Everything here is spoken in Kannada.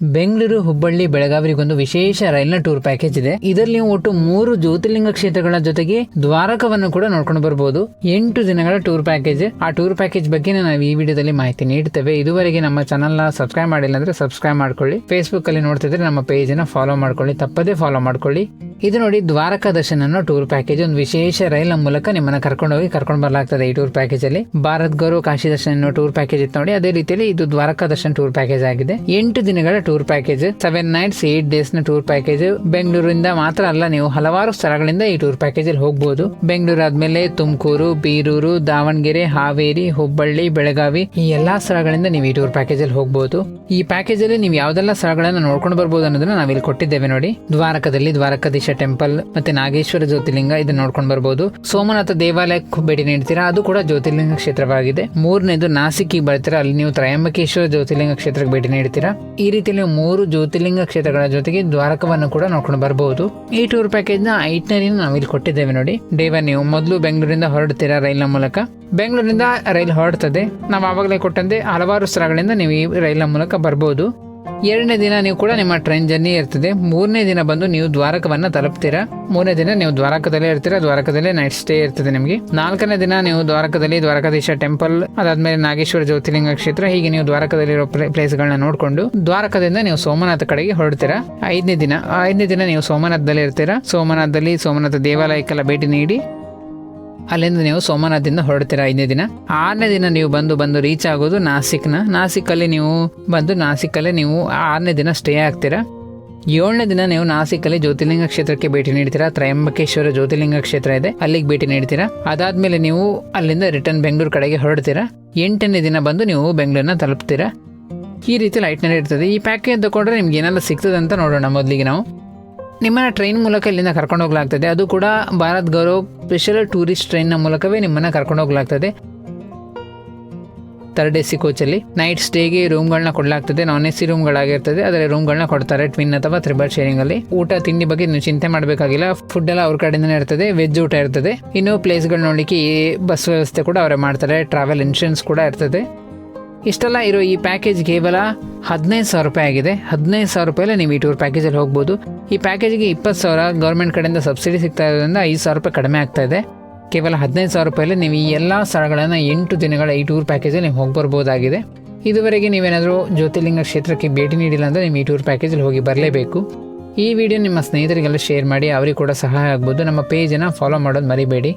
ಬೆಂಗಳೂರು, ಹುಬ್ಬಳ್ಳಿ ಬೆಳಗಾವಿಗೊಂದು ವಿಶೇಷ ರೈಲ್ನ ಟೂರ್ ಪ್ಯಾಕೇಜ್ ಇದೆ. ಇದರಲ್ಲಿ ನೀವು ಒಟ್ಟು ಮೂರು ಜ್ಯೋತಿರ್ಲಿಂಗ ಕ್ಷೇತ್ರಗಳ ಜೊತೆಗೆ ದ್ವಾರಕವನ್ನು ಕೂಡ ನೋಡ್ಕೊಂಡು ಬರಬಹುದು ಎಂಟು ದಿನಗಳ ಟೂರ್ ಪ್ಯಾಕೇಜ್ ಆ ಟೂರ್ ಪ್ಯಾಕೇಜ್ ಬಗ್ಗೆ ನಾವು ಈ ವಿಡಿಯೋದಲ್ಲಿ ಮಾಹಿತಿ ನೀಡ್ತೇವೆ ಇದುವರೆಗೆ ನಮ್ಮ ಚಾನಲ್ನ ಸಬ್ಸ್ಕ್ರೈಬ್ ಮಾಡಿಲ್ಲ ಅಂದ್ರೆ ಸಬ್ಸ್ಕ್ರೈಬ್ ಮಾಡ್ಕೊಳ್ಳಿ. ಫೇಸ್ಬುಕ್ ಅಲ್ಲಿ ನೋಡ್ತಿದ್ರೆ ನಮ್ಮ ಪೇಜ್ನ ಫಾಲೋ ಮಾಡ್ಕೊಳ್ಳಿ. ತಪ್ಪದೇ ಫಾಲೋ ಮಾಡ್ಕೊಳ್ಳಿ. ಇದು ನೋಡಿ ದ್ವಾರಕಾ ದರ್ಶನ ಅನ್ನೋ ಟೂರ್ ಪ್ಯಾಕೇಜ್ ಒಂದು ವಿಶೇಷ ರೈಲ್ ಮೂಲಕ ನಿಮ್ಮನ್ನ ಕರ್ಕೊಂಡು ಹೋಗಿ ಕರ್ಕೊಂಡು ಬರಲಾಗ್ತದೆ ಈ ಟೂರ್ ಪ್ಯಾಕೇಜ್ ಅಲ್ಲಿ. ಭಾರತ್ ಗೌರವ್ ಕಾಶಿ ದರ್ಶನ್ ಅನ್ನೋ ಟೂರ್ ಪ್ಯಾಕೇಜ್ ಇತ್ತು ನೋಡಿ. ಅದೇ ರೀತಿಯಲ್ಲಿ ಇದು ದ್ವಾರಕಾ ದರ್ಶನ್ ಟೂರ್ ಪ್ಯಾಕೇಜ್ ಆಗಿದೆ. ಎಂಟು ದಿನಗಳ tour package seven nights eight ಡೇಸ್ನ tour package ಬೆಂಗಳೂರಿಂದ ಮಾತ್ರ ಅಲ್ಲ, ನೀವು ಹಲವಾರು ಸ್ಥಳಗಳಿಂದ ಈ ಟೂರ್ ಪ್ಯಾಕೇಜ್ ಅಲ್ಲಿ ಹೋಗಬಹುದು ಬೆಂಗಳೂರು ಆದ್ಮೇಲೆ ತುಮಕೂರು, ಬೀರೂರು, ದಾವಣಗೆರೆ, ಹಾವೇರಿ, ಹುಬ್ಬಳ್ಳಿ, ಬೆಳಗಾವಿ ಈ ಎಲ್ಲಾ ಸ್ಥಳಗಳಿಂದ ನೀವು ಈ ಟೂರ್ ಪ್ಯಾಕೇಜ್ ಅಲ್ಲಿ ಹೋಗಬಹುದು ಈ ಪ್ಯಾಕೇಜ್ ಅಲ್ಲಿ ನೀವು ಯಾವ್ದೆಲ್ಲ ಸ್ಥಳಗಳನ್ನ ನೋಡ್ಕೊಂಡು ಬರ್ಬೋದು ಅನ್ನೋದನ್ನ ನಾವಿಲ್ಲಿ ಕೊಟ್ಟಿದ್ದೇವೆ ನೋಡಿ. ದ್ವಾರಕದಲ್ಲಿ ದ್ವಾರಕಾಧೀಶ ಟೆಂಪಲ್ ಮತ್ತೆ ನಾಗೇಶ್ವರ ಜ್ಯೋತಿರ್ಲಿಂಗ ಇದನ್ನ ನೋಡ್ಕೊಂಡು ಬರ್ಬೋದು. ಸೋಮನಾಥ ದೇವಾಲಯಕ್ಕೆ ಭೇಟಿ ನೀಡ್ತೀರಾ? ಅದು ಕೂಡ ಜ್ಯೋತಿರ್ಲಿಂಗ ಕ್ಷೇತ್ರವಾಗಿದೆ. ಮೂರನೇದು ನಾಸಿಕ್ಗೆ ಬರ್ತೀರಾ? ಅಲ್ಲಿ ನೀವು ತ್ರಯಂಬಕೇಶ್ವರ ಜ್ಯೋತಿರ್ಲಿಂಗ ಕ್ಷೇತ್ರಕ್ಕೆ ಭೇಟಿ ನೀಡ್ತೀರಾ? ಈ ರೀತಿಯಲ್ಲಿ ಮೂರು ಜ್ಯೋತಿರ್ಲಿಂಗ ಕ್ಷೇತ್ರಗಳ ಜೊತೆಗೆ ದ್ವಾರಕವನ್ನು ಕೂಡ ನೋಡ್ಕೊಂಡು ಬರಬಹುದು ಈ ಟೂರ್ ಪ್ಯಾಕೇಜ್ನ ಐಟ್ನರಿನ ನಾವು ಇಲ್ಲಿ ಕೊಟ್ಟಿದ್ದೇವೆ ನೋಡಿ. ಡೇ ಒನ್ ನೀವು ಮೊದಲು ಬೆಂಗಳೂರಿಂದ ಹೊರಡ್ತೀರಾ ರೈಲ್ನ ಮೂಲಕ? ಬೆಂಗಳೂರಿಂದ ರೈಲ್ ಹೊರಡ್ತದೆ. ನಾವು ಆವಾಗಲೇ ಕೊಟ್ಟಂತೆ ಹಲವಾರು ಸ್ಥಳಗಳಿಂದ ನೀವು ಈ ರೈಲ್ನ ಮೂಲಕ ಬರ್ಬೋದು. ಎರಡನೇ ದಿನ ನೀವು ಕೂಡ ನಿಮ್ಮ ಟ್ರೈನ್ ಜರ್ನಿ ಇರ್ತದೆ. ಮೂರನೇ ದಿನ ಬಂದು ನೀವು ದ್ವಾರಕವನ್ನ ತಲುಪ್ತೀರಾ? ಮೂರನೇ ದಿನ ನೀವು ದ್ವಾರಕದಲ್ಲೇ ಇರ್ತೀರಾ? ದ್ವಾರಕದಲ್ಲೇ ನೈಟ್ ಸ್ಟೇ ಇರ್ತದೆ ನಿಮಗೆ. ನಾಲ್ಕನೇ ದಿನ ನೀವು ದ್ವಾರಕದಲ್ಲಿ ದ್ವಾರಕಾಧೀಶ ಟೆಂಪಲ್ ಅದಾದ್ಮೇಲೆ ನಾಗೇಶ್ವರ ಜ್ಯೋತಿರ್ಲಿಂಗ ಕ್ಷೇತ್ರ, ಹೀಗೆ ನೀವು ದ್ವಾರಕದಲ್ಲಿರೋ ಪ್ಲೇಸ್ಗಳನ್ನ ನೋಡ್ಕೊಂಡು ದ್ವಾರಕದಿಂದ ನೀವು ಸೋಮನಾಥ ಕಡೆಗೆ ಹೊರಡ್ತೀರಾ? ಐದನೇ ದಿನ ಐದನೇ ದಿನ ನೀವು ಸೋಮನಾಥದಲ್ಲಿ ಇರ್ತೀರಾ? ಸೋಮನಾಥದಲ್ಲಿ ಸೋಮನಾಥ ದೇವಾಲಯಕ್ಕೆಲ್ಲ ಭೇಟಿ ನೀಡಿ ಅಲ್ಲಿಂದ ನೀವು ಸೋಮನಾಥದಿಂದ ಹೊರಡ್ತೀರಾ ಐದನೇ ದಿನ? ಆರನೇ ದಿನ ನೀವು ಬಂದು ಬಂದು ರೀಚ್ ಆಗೋದು ನಾಸಿಕ್ನ. ನಾಸಿಕಲ್ಲಿ ನೀವು ಬಂದು, ನಾಸಿಕಲ್ಲೇ ನೀವು ಆರನೇ ದಿನ ಸ್ಟೇ ಆಗ್ತೀರಾ? ಏಳನೇ ದಿನ ನೀವು ನಾಸಿಕಲ್ಲಿ ಜ್ಯೋತಿರ್ಲಿಂಗ ಕ್ಷೇತ್ರಕ್ಕೆ ಭೇಟಿ ನೀಡ್ತೀರಾ? ತ್ರಯಂಬಕೇಶ್ವರ ಜ್ಯೋತಿರ್ಲಿಂಗ ಕ್ಷೇತ್ರ ಇದೆ, ಅಲ್ಲಿಗೆ ಭೇಟಿ ನೀಡ್ತೀರಾ? ಅದಾದ್ಮೇಲೆ ನೀವು ಅಲ್ಲಿಂದ ರಿಟರ್ನ್ ಬೆಂಗಳೂರು ಕಡೆಗೆ ಹೊರಡ್ತೀರಾ? ಎಂಟನೇ ದಿನ ಬಂದು ನೀವು ಬೆಂಗಳೂರನ್ನ ತಲುಪ್ತೀರಾ? ಈ ರೀತಿ ಲೈಟ್ನಲ್ಲಿ ಇರ್ತದೆ. ಈ ಪ್ಯಾಕೇಜ್ ತಗೊಂಡ್ರೆ ನಿಮ್ಗೆ ಏನೆಲ್ಲ ಸಿಗ್ತದೆ ಅಂತ ನೋಡೋಣ ಮೊದಲಿಗೆ ನಾವು. ನಿಮ್ಮನ್ನ ಟ್ರೈನ್ ಮೂಲಕ ಇಲ್ಲಿಂದ ಕರ್ಕೊಂಡು ಹೋಗ್ಲಾಗ್ತದೆ. ಅದು ಕೂಡ ಭಾರತ್ ಗೌರವ್ ಸ್ಪೆಷಲ್ ಟೂರಿಸ್ಟ್ ಟ್ರೈನ್ನ ಮೂಲಕವೇ ನಿಮ್ಮನ್ನ ಕರ್ಕೊಂಡು ಹೋಗ್ಲಾಗ್ತದೆ. ಥರ್ಡ್ ಎ ಸಿ ಕೋಚಲ್ಲಿ ನೈಟ್ ಸ್ಟೇಗೆ ರೂಮ್ಗಳನ್ನ ಕೊಡಲಾಗ್ತದೆ. ನಾನ್ ಎ ಸಿ ರೂಮ್ಗಳಾಗಿರ್ತದೆ ಆದರೆ ರೂಮ್ಗಳನ್ನ ಕೊಡ್ತಾರೆ ಟ್ವಿನ್ ಅಥವಾ ತ್ರಿಬಲ್ ಶೇರಿಂಗಲ್ಲಿ ಊಟ, ತಿಂಡಿ ಬಗ್ಗೆ ನೀವು ಚಿಂತೆ ಮಾಡಬೇಕಾಗಿಲ್ಲ. ಫುಡ್ ಎಲ್ಲ ಅವ್ರ ಕಡೆಯಿಂದನೇ ಇರ್ತದೆ. ವೆಜ್ ಊಟ ಇರ್ತದೆ. ಇನ್ನು ಪ್ಲೇಸ್ಗಳು ನೋಡಲಿಕ್ಕೆ ಬಸ್ ವ್ಯವಸ್ಥೆ ಕೂಡ ಅವರೇ ಮಾಡ್ತಾರೆ. ಟ್ರಾವೆಲ್ ಇನ್ಶೂರೆನ್ಸ್ ಕೂಡ ಇರ್ತದೆ. ಇಷ್ಟೆಲ್ಲ ಇರೋ ಈ ಪ್ಯಾಕೇಜ್ ಕೇವಲ ಹದಿನೈದು ಸಾವಿರ ರೂಪಾಯಿ ಆಗಿದೆ. ಹದಿನೈದು ಸಾವಿರ ರೂಪಾಯಿ ನೀವು ಈ ಟೂರ್ ಪ್ಯಾಕೇಜಲ್ಲಿ ಹೋಗ್ಬೋದು. ಈ ಪ್ಯಾಕೇಜ್ಗೆ ಇಪ್ಪತ್ತು ಸಾವಿರ ಗೌರ್ಮೆಂಟ್ ಕಡೆಯಿಂದ ಸಬ್ಸಿಡಿ ಸಿಗ್ತಾ ಇರೋದ್ರಿಂದ ಐದು ಸಾವಿರ ರೂಪಾಯಿ ಕಡಿಮೆ ಆಗ್ತಾ ಇದೆ. ಕೇವಲ ಹದಿನೈದು ಸಾವಿರ ರೂಪಾಯಲ್ಲಿ ನೀವು ಈ ಎಲ್ಲ ಸ್ಥಳಗಳನ್ನು ಎಂಟು ದಿನಗಳ ಈ ಟೂರ್ ಪ್ಯಾಕೇಜಲ್ಲಿ ನೀವು ಹೋಗಿ ಬರ್ಬೋದಾಗಿದೆ. ಇದುವರೆಗೆ ನೀವೇನಾದರೂ ಜ್ಯೋತಿರ್ಲಿಂಗ ಕ್ಷೇತ್ರಕ್ಕೆ ಭೇಟಿ ನೀಡಿಲ್ಲ ಅಂದರೆ ನೀವು ಈ ಟೂರ್ ಪ್ಯಾಕೇಜಲ್ಲಿ ಹೋಗಿ ಬರಲೇಬೇಕು. ಈ ವಿಡಿಯೋ ನಿಮ್ಮ ಸ್ನೇಹಿತರಿಗೆಲ್ಲ ಶೇರ್ ಮಾಡಿ, ಅವರಿಗೆ ಕೂಡ ಸಹಾಯ ಆಗ್ಬೋದು. ನಮ್ಮ ಪೇಜನ್ನು ಫಾಲೋ ಮಾಡೋದು ಮರಿಬೇಡಿ.